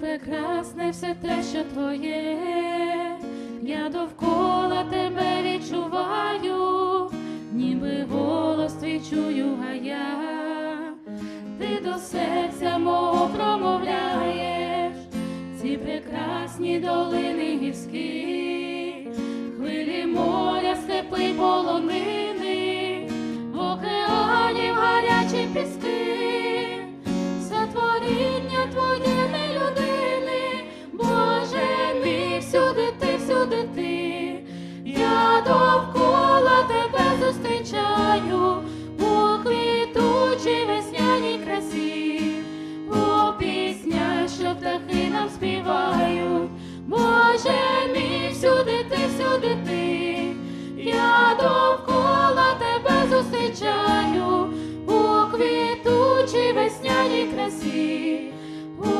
Прекрасне все те, що твоє, я довкола тебе відчуваю, ніби голос твій чую, а я, ти до серця мого промовляєш, ці прекрасні долини гірські, хвилі моря, степи полонини, в океані гарячі піски. cresci.